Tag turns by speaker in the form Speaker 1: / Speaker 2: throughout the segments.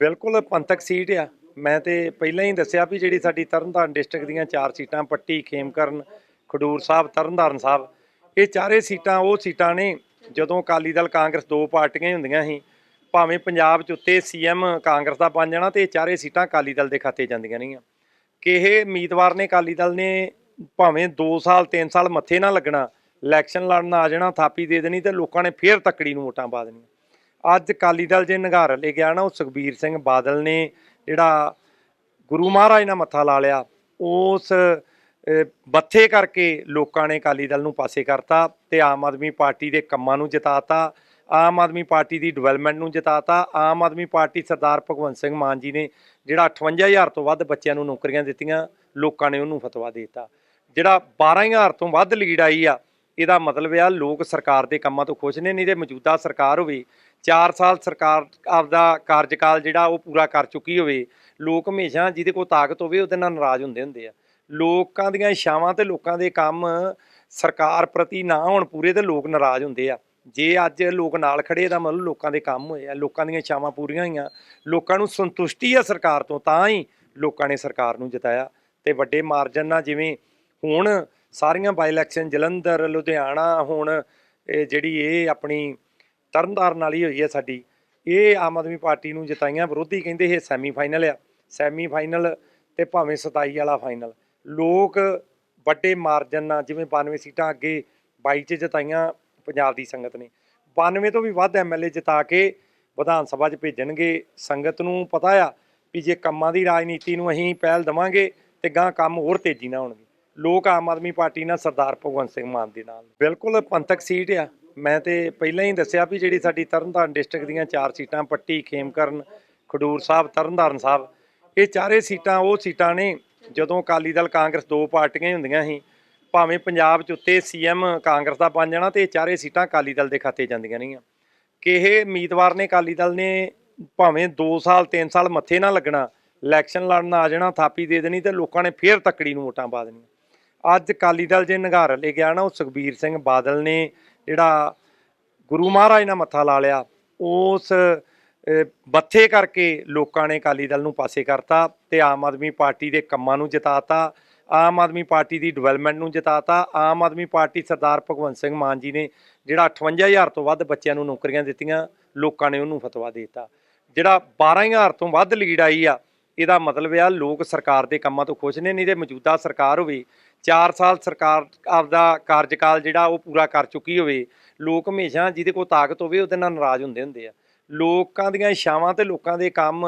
Speaker 1: ਬਿਲਕੁਲ ਪੰਥਕ ਸੀਟ ਆ। ਮੈਂ ਤੇ ਪਹਿਲਾਂ ਹੀ ਦੱਸਿਆ ਵੀ ਜਿਹੜੀ ਸਾਡੀ ਤਰਨਤਾਰਨ ਡਿਸਟ੍ਰਿਕਟ ਦੀਆਂ ਚਾਰ ਸੀਟਾਂ, ਪੱਟੀ, ਖੇਮਕਰਨ, ਖਡੂਰ ਸਾਹਿਬ, ਤਰਨਤਾਰਨ ਸਾਹਿਬ, ਇਹ ਚਾਰੇ ਸੀਟਾਂ, ਉਹ ਸੀਟਾਂ ਨੇ ਜਦੋਂ ਅਕਾਲੀ ਦਲ, ਕਾਂਗਰਸ ਦੋ ਪਾਰਟੀਆਂ ਹੀ ਹੁੰਦੀਆਂ ਸੀ, ਭਾਵੇਂ ਪੰਜਾਬ 'ਚ ਉੱਤੇ ਸੀਐਮ ਕਾਂਗਰਸ ਦਾ ਬਣ ਜਾਣਾ ਤੇ ਇਹ ਚਾਰੇ ਸੀਟਾਂ ਅਕਾਲੀ ਦਲ ਦੇ ਖਾਤੇ ਜਾਂਦੀਆਂ ਰਹੀਆਂ। ਕਿ ਇਹ ਉਮੀਦਵਾਰ ਨੇ ਅਕਾਲੀ ਦਲ ਨੇ ਭਾਵੇਂ 2 ਸਾਲ 3 ਸਾਲ ਮੱਥੇ ਨਾ ਲੱਗਣਾ, ਇਲੈਕਸ਼ਨ ਲੜਨ ਆ ਜਾਣਾ, ਥਾਪੀ ਦੇ ਦੇਣੀ ਤੇ ਲੋਕਾਂ ਨੇ ਫੇਰ ਤੱਕੜੀ ਨੂੰ ਵੋਟਾਂ ਪਾ ਦੇਣੀਆਂ। ਅੱਜ ਅਕਾਲੀ ਦਲ ਜੇ ਨਿਗਾਰ ਲੈ ਗਿਆ ਨਾ, ਉਹ ਸੁਖਬੀਰ ਸਿੰਘ ਬਾਦਲ ਨੇ ਜਿਹੜਾ ਗੁਰੂ ਮਹਾਰਾਜ ਨਾਲ ਮੱਥਾ ਲਾ ਲਿਆ, ਉਸ ਬੱਥੇ ਕਰਕੇ ਲੋਕਾਂ ਨੇ ਅਕਾਲੀ ਦਲ ਨੂੰ ਪਾਸੇ ਕਰਤਾ ਤੇ ਆਮ ਆਦਮੀ ਪਾਰਟੀ ਦੇ ਕੰਮਾਂ ਨੂੰ ਜਿਤਾਤਾ, ਆਮ ਆਦਮੀ ਪਾਰਟੀ ਦੀ ਡਿਵੈਲਪਮੈਂਟ ਨੂੰ ਜਿਤਾਤਾ, ਆਮ ਆਦਮੀ ਪਾਰਟੀ ਸਰਦਾਰ ਭਗਵੰਤ ਸਿੰਘ ਮਾਨ ਜੀ ਨੇ ਜਿਹੜਾ 58000 ਤੋਂ ਵੱਧ ਬੱਚਿਆਂ ਨੂੰ ਨੌਕਰੀਆਂ ਦਿੱਤੀਆਂ, ਲੋਕਾਂ ਨੇ ਉਹਨੂੰ ਫਤਵਾ ਦੇ ਦਿੱਤਾ। ਜਿਹੜਾ 12000 ਤੋਂ ਵੱਧ ਲੀਡ ਆਈ ਆ, ਇਹਦਾ ਮਤਲਬ ਆ ਲੋਕ ਸਰਕਾਰ ਦੇ ਕੰਮਾਂ ਤੋਂ ਖੁਸ਼ ਨੇ, ਨਹੀਂ ਤੇ ਮੌਜੂਦਾ ਸਰਕਾਰ ਹੋਵੇ 4 ਸਾਲ ਸਰਕਾਰ ਆਪਦਾ ਕਾਰਜਕਾਲ ਜਿਹੜਾ ਉਹ ਪੂਰਾ ਕਰ ਚੁੱਕੀ ਹੋਵੇ, ਲੋਕ ਹਮੇਸ਼ਾ ਜਿਹਦੇ ਕੋਲ ਤਾਕਤ ਹੋਵੇ ਉਹਦੇ ਨਾਲ ਨਾਰਾਜ਼ ਹੁੰਦੇ ਹੁੰਦੇ ਆ। ਲੋਕਾਂ ਦੀਆਂ ਇਛਾਵਾਂ ਤੇ ਲੋਕਾਂ ਦੇ ਕੰਮ ਸਰਕਾਰ ਪ੍ਰਤੀ ਨਾ ਹੋਣ ਪੂਰੇ ਤੇ ਲੋਕ ਨਾਰਾਜ਼ ਹੁੰਦੇ ਆ। ਜੇ ਅੱਜ ਲੋਕ ਨਾਲ ਖੜੇ ਇਹਦਾ ਮਤਲਬ ਲੋਕਾਂ ਦੇ ਕੰਮ ਹੋਏ ਆ, ਲੋਕਾਂ ਦੀਆਂ ਇਛਾਵਾਂ ਪੂਰੀਆਂ ਹੋਈਆਂ। ਲੋਕਾਂ ਨੂੰ ਸੰਤੁਸ਼ਟੀ ਆ ਸਰਕਾਰ ਤੋਂ, ਤਾਂ ਹੀ ਲੋਕਾਂ ਨੇ ਸਰਕਾਰ ਨੂੰ ਜਿਤਾਇਆ। ਤੇ ਵੱਡੇ ਮਾਰਜਨ ਨਾਲ ਜਿਵੇਂ ਹੁਣ ਸਾਰੀਆਂ ਬਾਈ ਇਲੈਕਸ਼ਨ ਜਲੰਧਰ, ਲੁਧਿਆਣਾ, ਹੁਣ ਜਿਹੜੀ ਇਹ ਆਪਣੀ ਤਰਨਤਾਰਨ ਵਾਲੀ ਹੋਈ ਹੈ ਸਾਡੀ। ਇਹ ਆਮ ਆਦਮੀ ਪਾਰਟੀ ਨੂੰ ਜਿਤਾਈਆਂ ਵਿਰੋਧੀ ਕਹਿੰਦੇ ਇਹ ਸੈਮੀ ਫਾਈਨਲ ਆ। ਸੈਮੀ ਫਾਈਨਲ ਤੇ ਭਾਵੇਂ 27 ਵਾਲਾ ਫਾਈਨਲ ਲੋਕ ਵੱਡੇ ਮਾਰਜਨ ਨਾਲ ਜਿਵੇਂ 92 ਸੀਟਾਂ ਅੱਗੇ 22 ਚ ਜਿਤਾਈਆਂ ਪੰਜਾਬ ਦੀ ਸੰਗਤ ਨੇ। 92 ਤੋਂ ਵੀ ਵੱਧ ਐਮਐਲਏ ਜਿਤਾ ਕੇ ਵਿਧਾਨ ਸਭਾ 'ਚ ਭੇਜਣਗੇ। ਸੰਗਤ ਨੂੰ ਪਤਾ ਆ ਵੀ ਜੇ ਕੰਮਾਂ ਦੀ ਰਾਜਨੀਤੀ ਨੂੰ ਅਸੀਂ ਪਹਿਲ ਦਵਾਂਗੇ ਤੇ ਗਾਂ ਕੰਮ ਹੋਰ ਤੇਜ਼ੀ ਨਾਲ ਹੋਣਗੇ। ਲੋਕ ਆਮ ਆਦਮੀ ਪਾਰਟੀ ਨਾਲ ਸਰਦਾਰ ਭਗਵੰਤ ਸਿੰਘ ਮਾਨ ਦੇ ਨਾਲ ਬਿਲਕੁਲ ਪੰਥਕ ਸੀਟ ਆ। ਮੈਂ ਤੇ ਪਹਿਲਾਂ ਹੀ ਦੱਸਿਆ ਵੀ ਜਿਹੜੀ ਸਾਡੀ ਤਰਨਤਾਰਨ ਡਿਸਟ੍ਰਿਕਟ ਦੀਆਂ ਚਾਰ ਸੀਟਾਂ, ਪੱਟੀ, ਖੇਮਕਰਨ, ਖਡੂਰ ਸਾਹਿਬ, ਤਰਨਤਾਰਨ ਸਾਹਿਬ, ਇਹ ਚਾਰੇ ਸੀਟਾਂ, ਉਹ ਸੀਟਾਂ ਨੇ ਜਦੋਂ ਅਕਾਲੀ ਦਲ, ਕਾਂਗਰਸ ਦੋ ਪਾਰਟੀਆਂ ਹੀ ਹੁੰਦੀਆਂ ਸੀ, ਭਾਵੇਂ ਪੰਜਾਬ 'ਚ ਉੱਤੇ ਸੀਐਮ ਕਾਂਗਰਸ ਦਾ ਬਣ ਜਾਣਾ ਤੇ ਇਹ ਚਾਰੇ ਸੀਟਾਂ ਅਕਾਲੀ ਦਲ ਦੇ ਖਾਤੇ ਜਾਂਦੀਆਂ ਰਹੀਆਂ। ਕਿ ਇਹ ਉਮੀਦਵਾਰ ਨੇ ਅਕਾਲੀ ਦਲ ਨੇ ਭਾਵੇਂ 2 ਸਾਲ 3 ਸਾਲ ਮੱਥੇ ਨਾ ਲੱਗਣਾ, ਇਲੈਕਸ਼ਨ ਲੜਨ ਆ ਜਾਣਾ, ਥਾਪੀ ਦੇ ਦੇਣੀ ਤੇ ਲੋਕਾਂ ਨੇ ਫੇਰ ਤੱਕੜੀ ਨੂੰ ਵੋਟਾਂ ਪਾ ਦੇਣੀਆਂ। ਅੱਜ ਅਕਾਲੀ ਦਲ ਜੇ ਨਿਗਾਰ ਲੈ ਗਿਆ ਨਾ, ਉਹ ਸੁਖਬੀਰ ਸਿੰਘ ਬਾਦਲ ਨੇ ਜਿਹੜਾ ਗੁਰੂ ਮਹਾਰਾਜ ਨੇ ਮੱਥਾ ਲਾ ਲਿਆ, ਉਸ ਬੱਥੇ ਕਰਕੇ ਲੋਕਾਂ ਨੇ ਅਕਾਲੀ ਦਲ ਨੂੰ ਪਾਸੇ ਕਰਤਾ ਤੇ ਆਮ ਆਦਮੀ ਪਾਰਟੀ ਦੇ ਕੰਮਾਂ ਨੂੰ ਜਿਤਾਤਾ, ਆਮ ਆਦਮੀ ਪਾਰਟੀ ਦੀ ਡਿਵੈਲਪਮੈਂਟ ਨੂੰ ਜਿਤਾਤਾ, ਆਮ ਆਦਮੀ ਪਾਰਟੀ ਸਰਦਾਰ ਭਗਵੰਤ ਸਿੰਘ ਮਾਨ ਜੀ ਨੇ ਜਿਹੜਾ 58000 ਤੋਂ ਵੱਧ ਬੱਚਿਆਂ ਨੂੰ ਨੌਕਰੀਆਂ ਦਿੱਤੀਆਂ, ਲੋਕਾਂ ਨੇ ਉਹਨੂੰ ਫਤਵਾ ਦੇ ਦਿੱਤਾ। ਜਿਹੜਾ 12000 ਤੋਂ ਵੱਧ ਲੀਡ ਆਈ ਆ, ਇਹਦਾ ਮਤਲਬ ਆ ਲੋਕ ਸਰਕਾਰ ਦੇ ਕੰਮਾਂ ਤੋਂ ਖੁਸ਼ ਨੇ, ਨਹੀਂ ਤੇ ਮੌਜੂਦਾ ਸਰਕਾਰ ਹੋਵੇ 4 ਸਾਲ ਸਰਕਾਰ ਆਪਦਾ ਕਾਰਜਕਾਲ ਜਿਹੜਾ ਉਹ ਪੂਰਾ ਕਰ ਚੁੱਕੀ ਹੋਵੇ, ਲੋਕ ਹਮੇਸ਼ਾ ਜਿਹਦੇ ਕੋਲ ਤਾਕਤ ਹੋਵੇ ਉਹਦੇ ਨਾਲ ਨਾਰਾਜ਼ ਹੁੰਦੇ ਹੁੰਦੇ ਆ। ਲੋਕਾਂ ਦੀਆਂ ਇਛਾਵਾਂ ਤੇ ਲੋਕਾਂ ਦੇ ਕੰਮ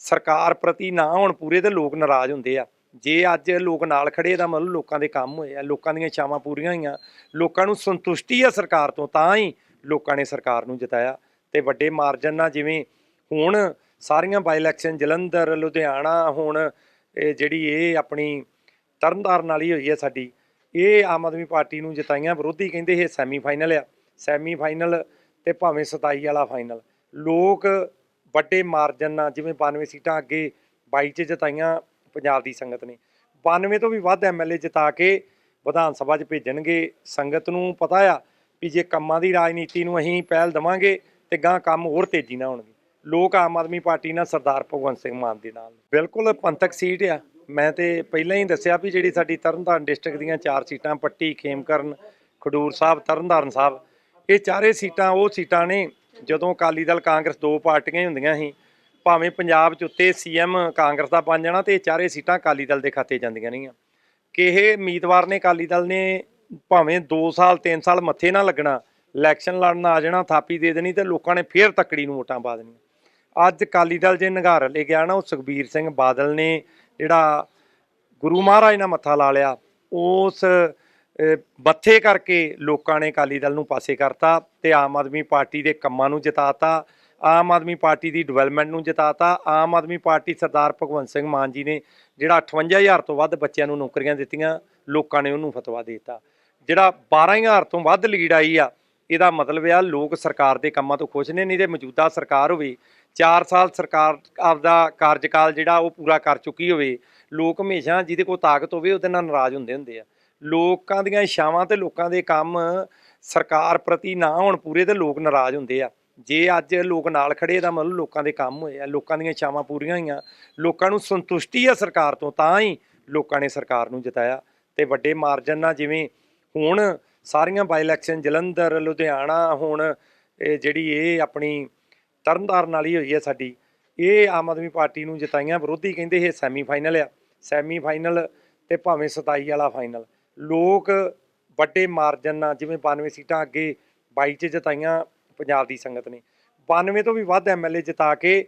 Speaker 1: ਸਰਕਾਰ ਪ੍ਰਤੀ ਨਾ ਹੋਣ ਪੂਰੇ ਤੇ ਲੋਕ ਨਾਰਾਜ਼ ਹੁੰਦੇ ਆ। ਜੇ ਅੱਜ ਲੋਕ ਨਾਲ ਖੜੇ ਇਹਦਾ ਮਤਲਬ ਲੋਕਾਂ ਦੇ ਕੰਮ ਹੋਏ ਆ, ਲੋਕਾਂ ਦੀਆਂ ਇਛਾਵਾਂ ਪੂਰੀਆਂ ਹੋਈਆਂ, ਲੋਕਾਂ ਨੂੰ ਸੰਤੁਸ਼ਟੀ ਆ ਸਰਕਾਰ ਤੋਂ, ਤਾਂ ਹੀ ਲੋਕਾਂ ਨੇ ਸਰਕਾਰ ਨੂੰ ਜਿਤਾਇਆ। ਤੇ ਵੱਡੇ ਮਾਰਜਨ ਨਾਲ ਜਿਵੇਂ ਹੁਣ ਸਾਰੀਆਂ ਬਾਈ ਇਲੈਕਸ਼ਨ ਜਲੰਧਰ, ਲੁਧਿਆਣਾ, ਹੁਣ ਜਿਹੜੀ ਇਹ ਆਪਣੀ ਤਰਨਤਾਰਨ ਵਾਲੀ ਹੋਈ ਹੈ ਸਾਡੀ। ਇਹ ਆਮ ਆਦਮੀ ਪਾਰਟੀ ਨੂੰ ਜਿਤਾਈਆਂ ਵਿਰੋਧੀ ਕਹਿੰਦੇ ਇਹ ਸੈਮੀ ਫਾਈਨਲ ਆ। ਸੈਮੀ ਫਾਈਨਲ ਤੇ ਭਾਵੇਂ 27 ਵਾਲਾ ਫਾਈਨਲ ਲੋਕ ਵੱਡੇ ਮਾਰਜਨ ਨਾਲ ਜਿਵੇਂ 92 ਸੀਟਾਂ ਅੱਗੇ 22 ਚ ਜਿਤਾਈਆਂ ਪੰਜਾਬ ਦੀ ਸੰਗਤ ਨੇ। 92 ਤੋਂ ਵੀ ਵੱਧ ਐਮਐਲਏ ਜਿਤਾ ਕੇ ਵਿਧਾਨ ਸਭਾ 'ਚ ਭੇਜਣਗੇ। ਸੰਗਤ ਨੂੰ ਪਤਾ ਆ ਵੀ ਜੇ ਕੰਮਾਂ ਦੀ ਰਾਜਨੀਤੀ ਨੂੰ ਅਸੀਂ ਪਹਿਲ ਦਵਾਂਗੇ ਤੇ ਗਾਂ ਕੰਮ ਹੋਰ ਤੇਜ਼ੀ ਨਾਲ ਹੋਣਗੇ। ਲੋਕ ਆਮ ਆਦਮੀ ਪਾਰਟੀ ਨਾਲ ਸਰਦਾਰ ਭਗਵੰਤ ਸਿੰਘ ਮਾਨ ਦੇ ਨਾਲ ਬਿਲਕੁਲ ਪੰਥਕ ਸੀਟ ਆ। ਮੈਂ ਤੇ ਪਹਿਲਾਂ ਹੀ ਦੱਸਿਆ ਵੀ ਜਿਹੜੀ ਸਾਡੀ ਤਰਨਤਾਰਨ ਡਿਸਟ੍ਰਿਕਟ ਦੀਆਂ ਚਾਰ ਸੀਟਾਂ, ਪੱਟੀ, ਖੇਮਕਰਨ, ਖਡੂਰ ਸਾਹਿਬ, ਤਰਨਤਾਰਨ ਸਾਹਿਬ, ਇਹ ਚਾਰੇ ਸੀਟਾਂ, ਉਹ ਸੀਟਾਂ ਨੇ ਜਦੋਂ ਅਕਾਲੀ ਦਲ ਕਾਂਗਰਸ ਦੋ ਪਾਰਟੀਆਂ ਹੀ ਹੁੰਦੀਆਂ ਸੀ, ਭਾਵੇਂ ਪੰਜਾਬ 'ਚ ਉੱਤੇ ਸੀਐਮ ਕਾਂਗਰਸ ਦਾ ਬਣ ਜਾਣਾ ਤੇ ਇਹ ਚਾਰੇ ਸੀਟਾਂ ਅਕਾਲੀ ਦਲ ਦੇ ਖਾਤੇ ਜਾਂਦੀਆਂ ਰਹੀਆਂ। ਕਿ ਇਹ ਉਮੀਦਵਾਰ ਨੇ ਅਕਾਲੀ ਦਲ ਨੇ ਭਾਵੇਂ 2 ਸਾਲ 3 ਸਾਲ ਮੱਥੇ ਨਾ ਲੱਗਣਾ, ਇਲੈਕਸ਼ਨ ਲੜਨ ਆ ਜਾਣਾ, ਥਾਪੀ ਦੇ ਦੇਣੀ ਤੇ ਲੋਕਾਂ ਨੇ ਫੇਰ ਤੱਕੜੀ ਨੂੰ ਵੋਟਾਂ ਪਾ ਦੇਣੀਆਂ। ਅੱਜ ਅਕਾਲੀ ਦਲ ਜੇ ਨਿਗਾਰ ਲੈ ਗਿਆ ਨਾ, ਉਹ ਸੁਖਬੀਰ ਸਿੰਘ ਬਾਦਲ ਨੇ ਜਿਹੜਾ ਗੁਰੂ ਮਹਾਰਾਜ ਨਾਲ ਮੱਥਾ ਲਾ ਲਿਆ, ਉਸ ਬੱਥੇ ਕਰਕੇ ਲੋਕਾਂ ਨੇ ਅਕਾਲੀ ਦਲ ਨੂੰ ਪਾਸੇ ਕਰਤਾ ਤੇ ਆਮ ਆਦਮੀ ਪਾਰਟੀ ਦੇ ਕੰਮਾਂ ਨੂੰ ਜਿਤਾਤਾ, ਆਮ ਆਦਮੀ ਪਾਰਟੀ ਦੀ ਡਿਵੈਲਪਮੈਂਟ ਨੂੰ ਜਿਤਾਤਾ, ਆਮ ਆਦਮੀ ਪਾਰਟੀ ਸਰਦਾਰ ਭਗਵੰਤ ਸਿੰਘ ਮਾਨ ਜੀ ਨੇ ਜਿਹੜਾ 58000 ਤੋਂ ਵੱਧ ਬੱਚਿਆਂ ਨੂੰ ਨੌਕਰੀਆਂ ਦਿੱਤੀਆਂ, ਲੋਕਾਂ ਨੇ ਉਹਨੂੰ ਫਤਵਾ ਦੇ ਦਿੱਤਾ। ਜਿਹੜਾ 12000 ਤੋਂ ਵੱਧ ਲੀਡ ਆਈ ਆ, ਇਹਦਾ ਮਤਲਬ ਆ ਲੋਕ ਸਰਕਾਰ ਦੇ ਕੰਮਾਂ ਤੋਂ ਖੁਸ਼ ਨੇ, ਨਹੀਂ ਤੇ ਮੌਜੂਦਾ ਸਰਕਾਰ ਹੋਵੇ 4 ਸਾਲ ਸਰਕਾਰ ਆਪਦਾ ਕਾਰਜਕਾਲ ਜਿਹੜਾ ਉਹ ਪੂਰਾ ਕਰ ਚੁੱਕੀ ਹੋਵੇ, ਲੋਕ ਹਮੇਸ਼ਾ ਜਿਹਦੇ ਕੋਲ ਤਾਕਤ ਹੋਵੇ ਉਹਦੇ ਨਾਲ ਨਾਰਾਜ਼ ਹੁੰਦੇ ਹੁੰਦੇ ਆ। ਲੋਕਾਂ ਦੀਆਂ ਇਛਾਵਾਂ ਤੇ ਲੋਕਾਂ ਦੇ ਕੰਮ ਸਰਕਾਰ ਪ੍ਰਤੀ ਨਾ ਹੋਣ ਪੂਰੇ ਤੇ ਲੋਕ ਨਾਰਾਜ਼ ਹੁੰਦੇ ਆ। ਜੇ ਅੱਜ ਲੋਕ ਨਾਲ ਖੜੇ ਦਾ ਮਤਲਬ ਲੋਕਾਂ ਦੇ ਕੰਮ ਹੋਏ ਆ, ਲੋਕਾਂ ਦੀਆਂ ਇੱਛਾਵਾਂ ਪੂਰੀਆਂ ਹੋਈਆਂ, ਲੋਕਾਂ ਨੂੰ ਸੰਤੁਸ਼ਟੀ ਆ ਸਰਕਾਰ ਤੋਂ ਤਾਂ ਹੀ ਲੋਕਾਂ ਨੇ ਸਰਕਾਰ ਨੂੰ ਜਿਤਾਇਆ। ਤੇ ਵੱਡੇ ਮਾਰਜਨ ਨਾਲ ਜਿਵੇਂ ਹੁਣ ਸਾਰੀਆਂ ਬਾਈ ਇਲੈਕਸ਼ਨ ਜਲੰਧਰ, ਲੁਧਿਆਣਾ, ਹੁਣ ਜਿਹੜੀ ਇਹ ਆਪਣੀ ਤਰਨਤਾਰਨ ਵਾਲੀ ਹੋਈ ਹੈ ਸਾਡੀ। ਇਹ ਆਮ ਆਦਮੀ ਪਾਰਟੀ ਨੂੰ ਜਿਤਾਈਆਂ ਵਿਰੋਧੀ ਕਹਿੰਦੇ ਇਹ ਸੈਮੀ ਫਾਈਨਲ ਆ। ਸੈਮੀ ਫਾਈਨਲ ਤੇ ਭਾਵੇਂ 27 ਵਾਲਾ ਫਾਈਨਲ ਲੋਕ ਵੱਡੇ ਮਾਰਜਨ ਨਾਲ ਜਿਵੇਂ 92 ਸੀਟਾਂ ਅੱਗੇ 22 ਚ ਜਿਤਾਈਆਂ ਪੰਜਾਬ ਦੀ ਸੰਗਤ ਨੇ। 92 ਤੋਂ ਵੀ ਵੱਧ ਐਮਐਲਏ ਜਿਤਾ ਕੇ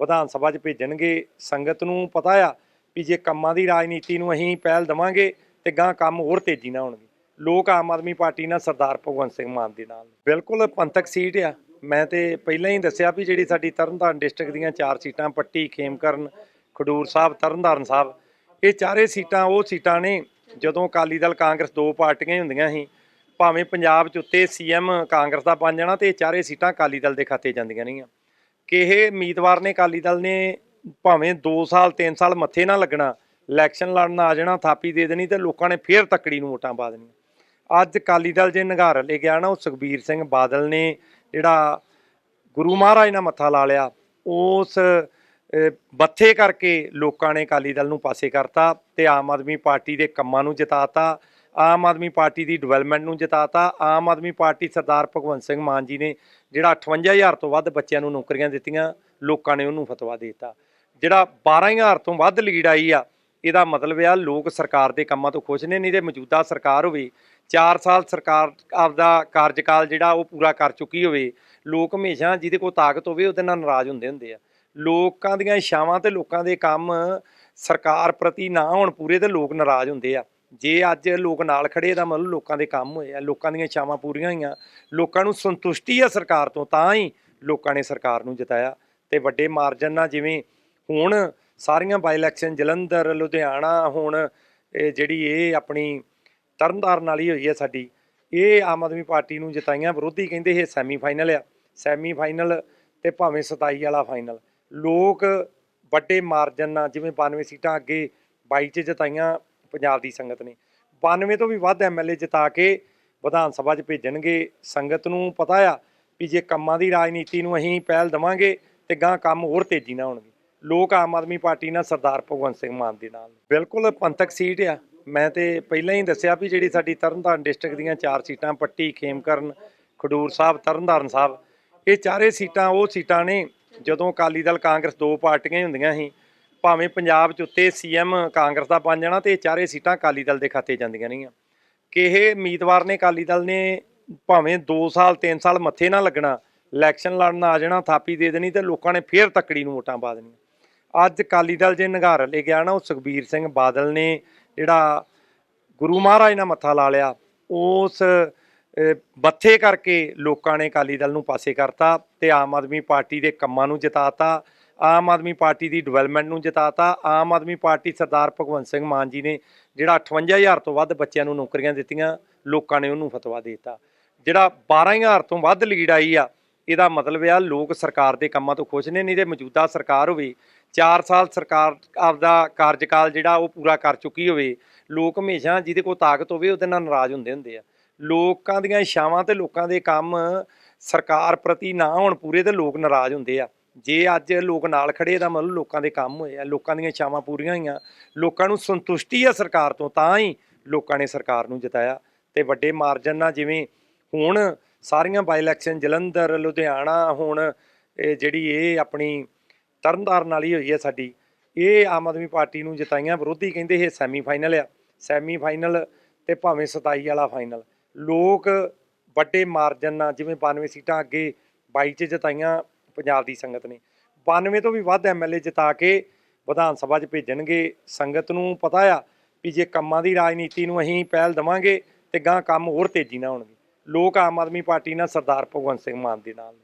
Speaker 1: ਵਿਧਾਨ ਸਭਾ 'ਚ ਭੇਜਣਗੇ। ਸੰਗਤ ਨੂੰ ਪਤਾ ਆ ਵੀ ਜੇ ਕੰਮਾਂ ਦੀ ਰਾਜਨੀਤੀ ਨੂੰ ਅਸੀਂ ਪਹਿਲ ਦਵਾਂਗੇ ਤੇ ਗਾਂ ਕੰਮ ਹੋਰ ਤੇਜ਼ੀ ਨਾਲ ਹੋਣਗੇ। ਲੋਕ ਆਮ ਆਦਮੀ ਪਾਰਟੀ ਨਾਲ ਸਰਦਾਰ ਭਗਵੰਤ ਸਿੰਘ ਮਾਨ ਦੇ ਨਾਲ ਬਿਲਕੁਲ ਪੰਥਕ ਸੀਟ ਆ। ਮੈਂ ਤੇ ਪਹਿਲਾਂ ਹੀ ਦੱਸਿਆ ਵੀ ਜਿਹੜੀ ਸਾਡੀ ਤਰਨਤਾਰਨ ਡਿਸਟ੍ਰਿਕਟ ਦੀਆਂ ਚਾਰ ਸੀਟਾਂ, ਪੱਟੀ, ਖੇਮਕਰਨ, ਖਡੂਰ ਸਾਹਿਬ, ਤਰਨਤਾਰਨ ਸਾਹਿਬ, ਇਹ ਚਾਰੇ ਸੀਟਾਂ, ਉਹ ਸੀਟਾਂ ਨੇ ਜਦੋਂ ਅਕਾਲੀ ਦਲ, ਕਾਂਗਰਸ ਦੋ ਪਾਰਟੀਆਂ ਹੀ ਹੁੰਦੀਆਂ ਸੀ, ਭਾਵੇਂ ਪੰਜਾਬ 'ਚ ਉੱਤੇ ਸੀਐਮ ਕਾਂਗਰਸ ਦਾ ਬਣ ਜਾਣਾ ਤੇ ਇਹ ਚਾਰੇ ਸੀਟਾਂ ਅਕਾਲੀ ਦਲ ਦੇ ਖਾਤੇ ਜਾਂਦੀਆਂ ਨਹੀਂ ਆ ਕਿ ਇਹ ਉਮੀਦਵਾਰ ਨੇ ਅਕਾਲੀ ਦਲ ਨੇ ਭਾਵੇਂ 2 ਸਾਲ 3 ਸਾਲ ਮੱਥੇ ਨਾ ਲੱਗਣਾ, ਇਲੈਕਸ਼ਨ ਲੜਨ ਆ ਜਾਣਾ, ਥਾਪੀ ਦੇ ਦੇਣੀ ਤੇ ਲੋਕਾਂ ਨੇ ਫੇਰ ਤੱਕੜੀ ਨੂੰ ਵੋਟਾਂ ਪਾ ਦੇਣੀਆਂ। ਅੱਜ ਅਕਾਲੀ ਦਲ ਜੇ ਨਿਗਾਰ ਲੈ ਗਿਆ ਨਾ ਉਹ ਸੁਖਬੀਰ ਸਿੰਘ ਬਾਦਲ ਨੇ ਜਿਹੜਾ ਗੁਰੂ ਮਹਾਰਾਜ ਨਾਲ ਮੱਥਾ ਲਾ ਲਿਆ, ਉਸ ਬੱਥੇ ਕਰਕੇ ਲੋਕਾਂ ਨੇ ਅਕਾਲੀ ਦਲ ਨੂੰ ਪਾਸੇ ਕਰਤਾ ਤੇ ਆਮ ਆਦਮੀ ਪਾਰਟੀ ਦੇ ਕੰਮਾਂ ਨੂੰ ਜਿਤਾਤਾ, ਆਮ ਆਦਮੀ ਪਾਰਟੀ ਦੀ ਡਿਵੈਲਪਮੈਂਟ ਨੂੰ ਜਿਤਾਤਾ, ਆਮ ਆਦਮੀ ਪਾਰਟੀ ਸਰਦਾਰ ਭਗਵੰਤ ਸਿੰਘ ਮਾਨ ਜੀ ਨੇ ਜਿਹੜਾ 58000 ਤੋਂ ਵੱਧ ਬੱਚਿਆਂ ਨੂੰ ਨੌਕਰੀਆਂ ਦਿੱਤੀਆਂ, ਲੋਕਾਂ ਨੇ ਉਹਨੂੰ ਫਤਵਾ ਦੇ ਦਿੱਤਾ। ਜਿਹੜਾ 12000 ਤੋਂ ਵੱਧ ਲੀਡ ਆਈ ਆ, ਇਹਦਾ ਮਤਲਬ ਆ, ਲੋਕ ਸਰਕਾਰ ਦੇ ਕੰਮਾਂ ਤੋਂ ਖੁਸ਼ ਨੇ, ਨਹੀਂ ਤੇ ਮੌਜੂਦਾ ਸਰਕਾਰ ਹੋਵੇ 4 ਸਾਲ ਸਰਕਾਰ ਆਪਦਾ ਕਾਰਜਕਾਲ ਜਿਹੜਾ ਉਹ ਪੂਰਾ ਕਰ ਚੁੱਕੀ ਹੋਵੇ, ਲੋਕ ਹਮੇਸ਼ਾ ਜਿਹਦੇ ਕੋਲ ਤਾਕਤ ਹੋਵੇ ਉਹਦੇ ਨਾਲ ਨਾਰਾਜ਼ ਹੁੰਦੇ ਹੁੰਦੇ ਆ। ਲੋਕਾਂ ਦੀਆਂ ਇਛਾਵਾਂ ਤੇ ਲੋਕਾਂ ਦੇ ਕੰਮ ਸਰਕਾਰ ਪ੍ਰਤੀ ਨਾ ਹੋਣ ਪੂਰੇ ਤੇ ਲੋਕ ਨਾਰਾਜ਼ ਹੁੰਦੇ ਆ। ਜੇ ਅੱਜ ਲੋਕ ਨਾਲ ਖੜੇ ਦਾ ਮਤਲਬ ਲੋਕਾਂ ਦੇ ਕੰਮ ਹੋਏ ਆ, ਲੋਕਾਂ ਦੀਆਂ ਇਛਾਵਾਂ ਪੂਰੀਆਂ ਹੋਈਆਂ। ਲੋਕਾਂ ਨੂੰ ਸੰਤੁਸ਼ਟੀ ਆ ਸਰਕਾਰ ਤੋਂ, ਤਾਂ ਹੀ ਲੋਕਾਂ ਨੇ ਸਰਕਾਰ ਨੂੰ ਜਿਤਾਇਆ। ਤੇ ਵੱਡੇ ਮਾਰਜਨ ਨਾਲ ਜਿਵੇਂ ਹੁਣ ਸਾਰੀਆਂ ਬਾਈ ਇਲੈਕਸ਼ਨ ਜਲੰਧਰ, ਲੁਧਿਆਣਾ, ਹੁਣ ਜਿਹੜੀ ਇਹ ਆਪਣੀ ਤਰਨਤਾਰਨ ਵਾਲੀ ਹੋਈ ਹੈ ਸਾਡੀ। ਇਹ ਆਮ ਆਦਮੀ ਪਾਰਟੀ ਨੂੰ ਜਿਤਾਈਆਂ ਵਿਰੋਧੀ ਕਹਿੰਦੇ ਇਹ ਸੈਮੀ ਫਾਈਨਲ ਆ। ਸੈਮੀ ਫਾਈਨਲ ਤੇ ਭਾਵੇਂ 27 ਵਾਲਾ ਫਾਈਨਲ ਲੋਕ ਵੱਡੇ ਮਾਰਜਨ ਨਾਲ ਜਿਵੇਂ 92 ਸੀਟਾਂ ਅੱਗੇ 22 ਚ ਜਿਤਾਈਆਂ ਪੰਜਾਬ ਦੀ ਸੰਗਤ ਨੇ। 92 ਤੋਂ ਵੀ ਵੱਧ ਐਮਐਲਏ ਜਿਤਾ ਕੇ ਵਿਧਾਨ ਸਭਾ 'ਚ ਭੇਜਣਗੇ। ਸੰਗਤ ਨੂੰ ਪਤਾ ਆ ਵੀ ਜੇ ਕੰਮਾਂ ਦੀ ਰਾਜਨੀਤੀ ਨੂੰ ਅਸੀਂ ਪਹਿਲ ਦਵਾਂਗੇ ਤੇ ਗਾਂ ਕੰਮ ਹੋਰ ਤੇਜ਼ੀ ਨਾਲ ਹੋਣਗੇ। ਲੋਕ ਆਮ ਆਦਮੀ ਪਾਰਟੀ ਨਾਲ ਸਰਦਾਰ ਭਗਵੰਤ ਸਿੰਘ ਮਾਨ ਦੇ ਨਾਲ ਬਿਲਕੁਲ ਪੰਥਕ ਸੀਟ ਆ। ਮੈਂ ਤੇ ਪਹਿਲਾਂ ਹੀ ਦੱਸਿਆ ਵੀ ਜਿਹੜੀ ਸਾਡੀ ਤਰਨਤਾਰਨ ਡਿਸਟ੍ਰਿਕਟ ਦੀਆਂ ਚਾਰ ਸੀਟਾਂ, ਪੱਟੀ, ਖੇਮਕਰਨ, ਖਡੂਰ ਸਾਹਿਬ, ਤਰਨਤਾਰਨ ਸਾਹਿਬ, ਇਹ ਚਾਰੇ ਸੀਟਾਂ, ਉਹ ਸੀਟਾਂ ਨੇ ਜਦੋਂ ਅਕਾਲੀ ਦਲ, ਕਾਂਗਰਸ ਦੋ ਪਾਰਟੀਆਂ ਹੀ ਹੁੰਦੀਆਂ ਸੀ, ਭਾਵੇਂ ਪੰਜਾਬ 'ਚ ਉੱਤੇ ਸੀਐਮ ਕਾਂਗਰਸ ਦਾ ਬਣ ਜਾਣਾ ਤੇ ਇਹ ਚਾਰੇ ਸੀਟਾਂ ਅਕਾਲੀ ਦਲ ਦੇ ਖਾਤੇ ਜਾਂਦੀਆਂ ਨਹੀਂ ਆ ਕਿ ਉਮੀਦਵਾਰ ਨੇ ਅਕਾਲੀ ਦਲ ਨੇ ਭਾਵੇਂ 2 ਸਾਲ 3 ਸਾਲ ਮੱਥੇ ਨਾ ਲੱਗਣਾ, ਇਲੈਕਸ਼ਨ ਲੜਨ ਆ ਜਾਣਾ, ਥਾਪੀ ਦੇ ਦੇਣੀ ਤੇ ਲੋਕਾਂ ਨੇ ਫੇਰ ਤੱਕੜੀ ਨੂੰ ਵੋਟਾਂ ਪਾ ਦੇਣੀਆਂ। ਅੱਜ ਅਕਾਲੀ ਦਲ ਜੇ ਨਿਗਾਰ ਲੈ ਗਿਆ ਨਾ, ਉਹ ਸੁਖਬੀਰ ਸਿੰਘ ਬਾਦਲ ਨੇ ਜਿਹੜਾ ਗੁਰੂ ਮਹਾਰਾਜ ਨਾਲ ਮੱਥਾ ਲਾ ਲਿਆ, ਉਸ ਬੱਥੇ ਕਰਕੇ ਲੋਕਾਂ ਨੇ ਅਕਾਲੀ ਦਲ ਨੂੰ ਪਾਸੇ ਕਰਤਾ ਤੇ ਆਮ ਆਦਮੀ ਪਾਰਟੀ ਦੇ ਕੰਮਾਂ ਨੂੰ ਜਿਤਾਤਾ, ਆਮ ਆਦਮੀ ਪਾਰਟੀ ਦੀ ਡਿਵੈਲਪਮੈਂਟ ਨੂੰ ਜਿਤਾਤਾ, ਆਮ ਆਦਮੀ ਪਾਰਟੀ ਸਰਦਾਰ ਭਗਵੰਤ ਸਿੰਘ ਮਾਨ ਜੀ ਨੇ ਜਿਹੜਾ 58000 ਤੋਂ ਵੱਧ ਬੱਚਿਆਂ ਨੂੰ ਨੌਕਰੀਆਂ ਦਿੱਤੀਆਂ, ਲੋਕਾਂ ਨੇ ਉਹਨੂੰ ਫਤਵਾ ਦੇ ਦਿੱਤਾ। ਜਿਹੜਾ 12000 ਤੋਂ ਵੱਧ ਲੀਡ ਆਈ ਆ, ਇਹਦਾ ਮਤਲਬ ਆ ਲੋਕ ਸਰਕਾਰ ਦੇ ਕੰਮਾਂ ਤੋਂ ਖੁਸ਼ ਨੇ, ਨਹੀਂ ਤੇ ਮੌਜੂਦਾ ਸਰਕਾਰ ਹੋਵੇ 4 ਸਾਲ ਸਰਕਾਰ ਆਪਦਾ ਕਾਰਜਕਾਲ ਜਿਹੜਾ ਉਹ ਪੂਰਾ ਕਰ ਚੁੱਕੀ ਹੋਵੇ, ਲੋਕ ਹਮੇਸ਼ਾ ਜਿਹਦੇ ਕੋਲ ਤਾਕਤ ਹੋਵੇ ਉਹਦੇ ਨਾਲ ਨਾਰਾਜ਼ ਹੁੰਦੇ ਹੁੰਦੇ ਆ। ਲੋਕਾਂ ਦੀਆਂ ਇਛਾਵਾਂ ਤੇ ਲੋਕਾਂ ਦੇ ਕੰਮ ਸਰਕਾਰ ਪ੍ਰਤੀ ਨਾ ਹੋਣ ਪੂਰੇ ਤੇ ਲੋਕ ਨਾਰਾਜ਼ ਹੁੰਦੇ ਆ। ਜੇ ਅੱਜ ਲੋਕ ਨਾਲ ਖੜੇ ਦਾ ਮਤਲਬ ਲੋਕਾਂ ਦੇ ਕੰਮ ਹੋਏ ਆ, ਲੋਕਾਂ ਦੀਆਂ ਇਛਾਵਾਂ ਪੂਰੀਆਂ ਹੋਈਆਂ। ਲੋਕਾਂ ਨੂੰ ਸੰਤੁਸ਼ਟੀ ਆ ਸਰਕਾਰ ਤੋਂ, ਤਾਂ ਹੀ ਲੋਕਾਂ ਨੇ ਸਰਕਾਰ ਨੂੰ ਜਿਤਾਇਆ। ਤੇ ਵੱਡੇ ਮਾਰਜਨ ਨਾਲ ਜਿਵੇਂ ਹੁਣ ਸਾਰੀਆਂ ਬਾਈ ਇਲੈਕਸ਼ਨ ਜਲੰਧਰ, ਲੁਧਿਆਣਾ, ਹੁਣ ਜਿਹੜੀ ਇਹ ਆਪਣੀ ਤਰਨਤਾਰਨ ਵਾਲੀ ਹੋਈ ਹੈ ਸਾਡੀ। ਇਹ ਆਮ ਆਦਮੀ ਪਾਰਟੀ ਨੂੰ ਜਿਤਾਈਆਂ ਵਿਰੋਧੀ ਕਹਿੰਦੇ ਇਹ ਸੈਮੀ ਫਾਈਨਲ ਆ। ਸੈਮੀ ਫਾਈਨਲ ਤੇ ਭਾਵੇਂ 27 ਵਾਲਾ ਫਾਈਨਲ ਲੋਕ ਵੱਡੇ ਮਾਰਜਨ ਨਾਲ ਜਿਵੇਂ 92 ਸੀਟਾਂ ਅੱਗੇ 22 ਚ ਜਿਤਾਈਆਂ ਪੰਜਾਬ ਦੀ ਸੰਗਤ ਨੇ। 92 ਤੋਂ ਵੀ ਵੱਧ ਐਮਐਲਏ ਜਿਤਾ ਕੇ ਵਿਧਾਨ ਸਭਾ 'ਚ ਭੇਜਣਗੇ। ਸੰਗਤ ਨੂੰ ਪਤਾ ਆ ਵੀ ਜੇ ਕੰਮਾਂ ਦੀ ਰਾਜਨੀਤੀ ਨੂੰ ਅਸੀਂ ਪਹਿਲ ਦਵਾਂਗੇ ਤੇ ਗਾਂ ਕੰਮ ਹੋਰ ਤੇਜ਼ੀ ਨਾਲ ਹੋਣਗੇ। ਲੋਕ ਆਮ ਆਦਮੀ ਪਾਰਟੀ ਨਾਲ ਸਰਦਾਰ ਭਗਵੰਤ ਸਿੰਘ ਮਾਨ ਦੇ ਨਾਲ ਨੇ।